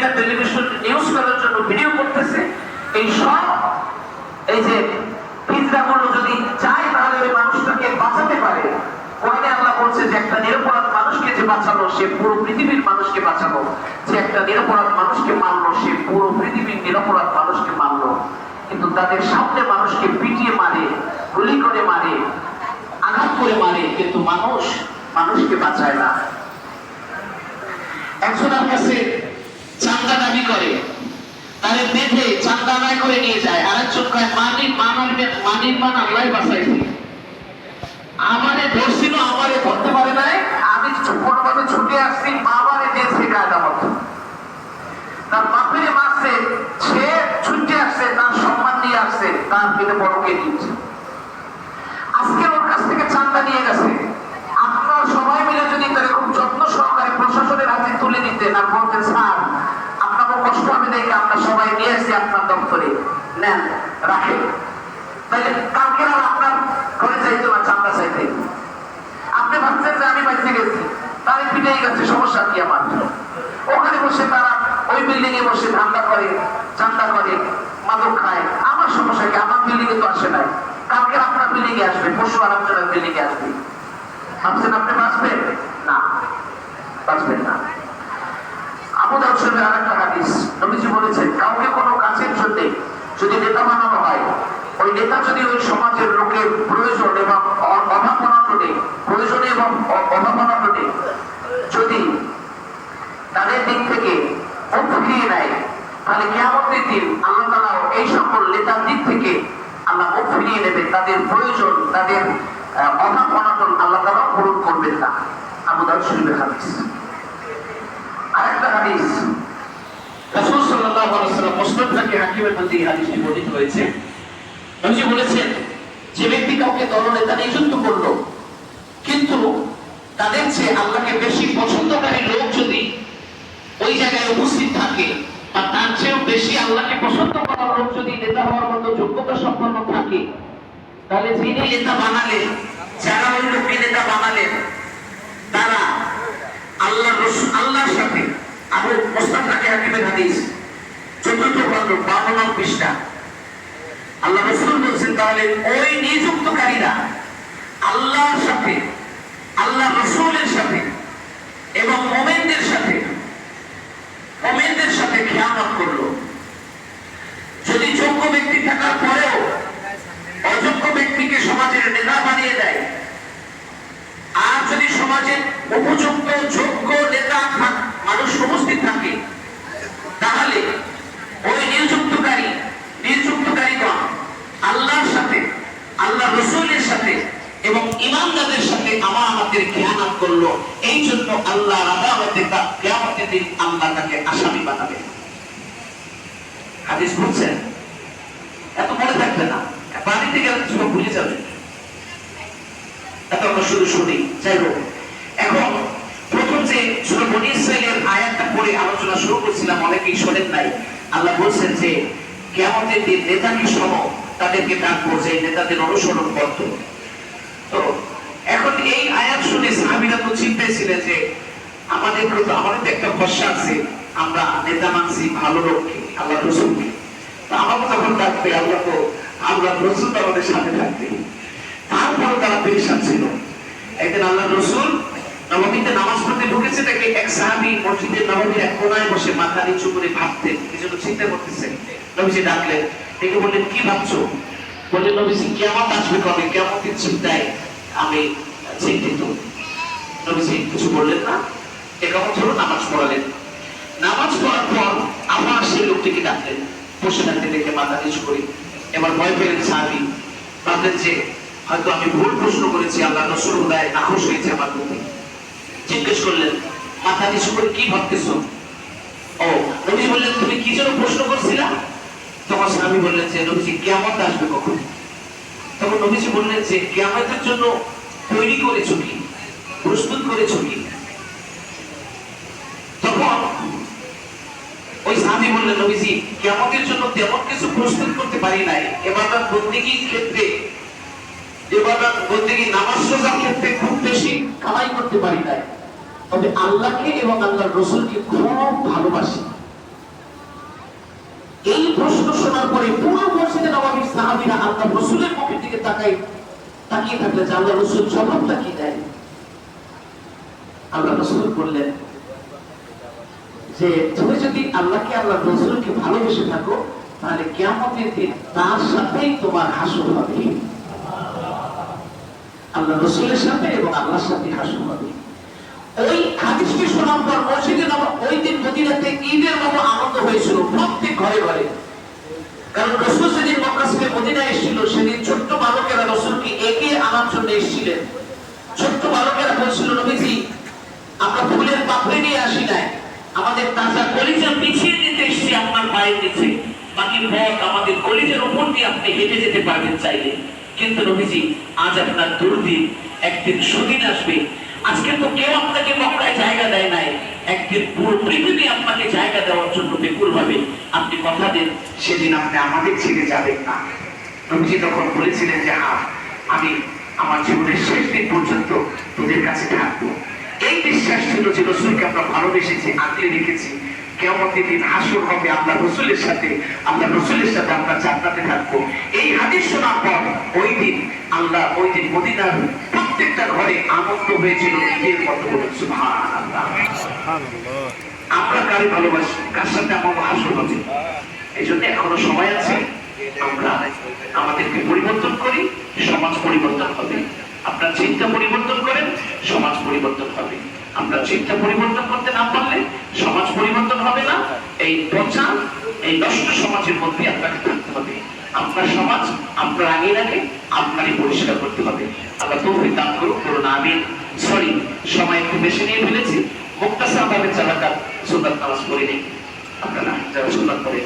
পত্রিকা television news করার জন্য ভিডিও করতেছে। এই সব, এই যে পিজরাগুলো যদি চায়, তাহলে ওই মানুষটাকে বাঁচাতে পারে। কোরআনে আল্লাহ বলছে যে একটা নিরপরাধ মানুষকে যে বাঁচালো, সে পুরো পৃথিবীর মানুষকে বাঁচালো। যে একটা নিরপরাধ মানুষকে মারলো, সে পুরো পৃথিবীর নিরপরাধ মানুষকে মারলো। কিন্তু তাদের সামনে মানুষকে পিটিয়ে মারে, গুলি করে মারে, আঘাত করে মারে, কিন্তু মানুষ মানুষকে বাঁচায় না। একজনের কাছে চান্দা দাবি করে। তাদের বেঁধে চান্দা আদায় করে নিয়ে যায়। আরেকজন কয় মানি মানার মানির মান আল্লাহ বাঁচাইছে। আমারে ধরছিল, আমারে ধরতে পারে নাই। আমি কোনোভাবে ছুটে আসছি, বাবারে দিয়েছে কায়দা মতো তার বাপেরে মারছে সে ছুটে আসছে, তার সম্মান নিয়ে আসছে, তার পেটে বড়কে দিয়েছে আজকে ওর কাছ থেকে চান্দা নিয়ে গেছে। আপনারা সবাই মিলে যদি তাদের খুব যত্ন সহকারে প্রশাসনের হাতে তুলে দিতেন, আর বলতেন দেখে আমরা সবাই নিয়ে এসেছি আপনার দপ্তরে। নেন রাখেন তাহলে কালকে আর আপনার ঘরে চাইতো না চান্দা চাইতে। আপনি ভাবছেন যে আমি বাইতে গেছি তাই পিঠেই গেছে, সমস্যা কি আমার? ওখানে বসে তারা ওই বিল্ডিং এ বসে ধান্দা করে চান্দা করে, মাদক খায়। আমার সমস্যা কি? আমার বিল্ডিং এ তো আসে নাই। কালকে আপনার বিল্ডিং এ আসবে, পরশু আর আপনার বিল্ডিং এ আসবে। ভাবছেন আপনি বাঁচবেন? না। বাঁচবেন না। আবু দাউদ শরীফের আরেকটা হাদিস, নবীজি বলেছেন কাউকে কোনো কাজের জন্য যদি নেতা বানানো হয় ওই নেতা যদি ওই লোকের প্রয়োজন এবং অ- অভাব অনাটনে প্রয়োজনে এবং অ- অভাব অনাটনে যদি তাদের দিক থেকে ফিরিয়ে নেয়, তাহলে কেমতের দিন আল্লাহ তালা এই সকল নেতার দিক থেকে আল্লাহ মুখ ফিরিয়ে নেবে, তাদের প্রয়োজন, তাদের অভাব অনাটন আল্লাহ তালা পূরণ করবেন না। আবু দাউদ শরীফের হাদিস। আরেকটা হাদিস। রাসূল সাল্লাল্লাহু আলাইহি ওয়াসাল্লাম হাকিমের মধ্যে এই হাদিসটি বর্ণিত হয়েছে। বলেছেন যে ব্যক্তি কাউকে দলনেতা নিযুক্ত করল কিন্তু তাদের চেয়ে আল্লাহকে বেশি পছন্দকারী লোক যদি ওই জায়গায় উপস্থিত থাকে, বা তার চেয়েও বেশি আল্লাহকে পছন্দ করার লোক যদি নেতা হওয়ার মতো যোগ্যতা সম্পন্ন থাকে, তাহলে যিনি নেতা বানালেন যারা ওই লোককে নেতা বানালেন তারা আল্লাহ আল্লাহর সাথে আবু মোস্তাফাকে হাকিমের হাদিস, চতুর্থ খন্ড বাবন পৃষ্ঠা। আল্লাহ রসুল বলছেন, তাহলে ওই নিযুক্তকারীরা আল্লাহর সাথে আল্লাহ রসুলের সাথে এবং মোমেনদের সাথে মোমেনদের সাথে খেয়ানত করল যদি যোগ্য ব্যক্তি থাকার পরেও অযোগ্য ব্যক্তিকে সমাজের নেতা বানিয়ে দেয় আর যদি সমাজে উপযুক্ত যোগ্য নেতা থাক- মানুষ উপস্থিত থাকে তাহলে ওই নিযুক্তকারী নিযুক্তকারীগণ আল্লাহর সাথে আল্লাহ রসুলের সাথে এবং ইমানদারদের সাথে আমার আমাদের খেয়ানত করল এই জন্য আল্লাহ আদালতে কেয়ামতের দিন আল্লাহ তাকে আসামি বানাবে। হাদিস বলছেন এত মনে থাকবে না। বাড়িতে গেলে সব ভুলে যাবে। এত আমরা শুধু শুনি। যাই হোক, এখন প্রথম যে ইসরাইলের আয়াতটা পড়ে আলোচনা শুরু করছিলাম, অনেকেই শোনেন নাই। আল্লাহ বলছেন যে কেমতের দিন সহ তাদেরকে নেতাদের অনুসরণ করত। তো এখন এই আয়াত শুনে সাহাবিরা তো চিন্তায় যে আমাদের প্রতি আমাদের একটা ভরসা আছে, আমরা নেতা মানছি, ভালো লোককে আল্লাহ রসুলকে তো আমাকে তখন ডাকবে, আল্লাহ তো আল্লাহ রসুল আমাদের সাথে থাকবে। তারপরে তারা পেরেশান ছিল। একদিন আল্লাহ রসুল নবমীতে নামাজ পড়তে ঢুকেছে, তাকে এক সাহাবি মসজিদের নবমীর এক কোনায় বসে মাথা নিচু করে ভাবতেন। জন্য চিন্তা করতেছেন। নবীজি ডাকলেন ডেকে বললেন, কি ভাবছ? বললেন, নবীজি কেমন আসবে কবে? কেমন চিন্তায় আমি চিন্তিত। নবীজি কিছু বললেন না? এরকম ধরো নামাজ পড়ালেন? নামাজ পড়ার পর আবার সেই লোকটিকে ডাকলেন। বসে থাকতে দেখে মাথা নিচু করি। এবার ভয় পেলেন সাহাবি। ভাবলেন যে, হয়তো আমি ভুল প্রশ্ন করেছি, আল্লাহ রসুল হুদায় নাখোশ হয়েছে আমার প্রতি। জিজ্ঞেস করলেন, মাথা নিচু করে কি ভাবতেছো? ও, নবী বললেন, তুমি কি যেন প্রশ্ন করছিলা? তখন স্বামী বললেন যে নবীজি কেমন আসবে কখন? তখন নবীজি বললেন যে কেমতের জন্য তৈরি করেছ কি প্রস্তুত করেছ কি তখন ওই স্বামী বললেন, নবীজি, কেমতের জন্য তেমন কিছু প্রস্তুত করতে পারি নাই। এবার বন্দিগির ক্ষেত্রে বন্দেগী নামাজ রোজার ক্ষেত্রে খুব বেশি কামাই করতে পারি নাই। তবে আল্লাহকে এবং আল্লাহর রসুলকে খুব ভালোবাসি। এই প্রশ্ন শোনার পরে পুরো মসজিদে নবাবির সাহাবীরা আল্লাহ রসুলের মুখের দিকে তাকাই তাকিয়ে থাকলে যে আল্লাহ রসুল জবাব তাকিয়ে দেয়? আল্লাহ রসুল বললেন যে, তুমি যদি আল্লাহকে, আল্লাহ রসুলকে ভালোবেসে থাকো, তাহলে কেমতের দিন তার সাথেই তোমার হাসর হবে। আল্লাহ রসুলের সাথে এবং আল্লাহর সাথে হাসর হবে। ওই হাদিসটি শোনার পর মসজিদে নব- ওই দিন মদিনাতে ঈদের মতো আনন্দ হয়েছিল প্রত্যেক ঘরে ঘরে। কারণ রসুল সেদিন মদিনা এসেছিল, সেদিন ছোট্ট বালকেরা রসুলকে একে আনার জন্য এসেছিলেন। ছোট্ট বালকেরা বলছিল, নবীজি, আমরা ফুলের পাপড়ি নিয়ে আসি নাই। আমাদের তাজা কলিজা পিছিয়ে দিতে এসেছি আপনার পায়ের নিচে। বাকি পথ আমাদের কলিজের উপর দিয়ে আপনি হেঁটে যেতে পারবেন চাইলে। কিন্তু নবীজি, আজ আপনার দুর্দিন। একদিন সুদিন আসবে। আজকে তো কেউ আপনাকে মক্কায় জায়গা আপনাকে জায়গা দেওয়ার জন্য বিপুল হবে আপনি কথা দেন, সেদিন আপনি আমাদের ছেড়ে যাবেন না। নবীজি তখন বলেছিলেন যে হ্যাঁ আমি আমার জীবনের শেষ দিন পর্যন্ত তোদের কাছে থাকব। এই বিশ্বাস ছিল যে রসুলকে আমরা ভালোবেসেছি, আগলে রেখেছি। কেমন দিন হাসুর হবে আমরা রসুলের সাথে আমরা রসুলের সাথে আমরা জান্নাতে থাকব। এই হাদিস শোনার পর ওই দিন, আল্লাহ ওই দিন মদিনার প্রত্যেকটা ঘরে আনন্দ হয়েছিল ঈদের মতো আমরা কারে ভালোবাসি কার সাথে আমার হাসুর হবে এই জন্য এখনও সময় আছে আমরা আমাদেরকে পরিবর্তন করি সমাজ পরিবর্তন হবে। আপনার চিন্তা পরিবর্তন করেন সমাজ পরিবর্তন হবে। আমরা চিন্তা পরিবর্তন করতে না পারলে সমাজ পরিবর্তন হবে না। এই পচা এই নষ্ট সমাজের মধ্যে আপনাকে থাকতে হবে। আপনার সমাজ, আপনার আগে আগে আপনারই পরিষ্কার করতে হবে। আল্লাহ তৌফিক দান করুন করুন আমি সরি সময় একটু বেশি নিয়ে ফেলেছি। মুক্তাসা ভাবে চালাকার সুন্দর নামাজ পড়িনি। আপনারা যারা সুন্দর করে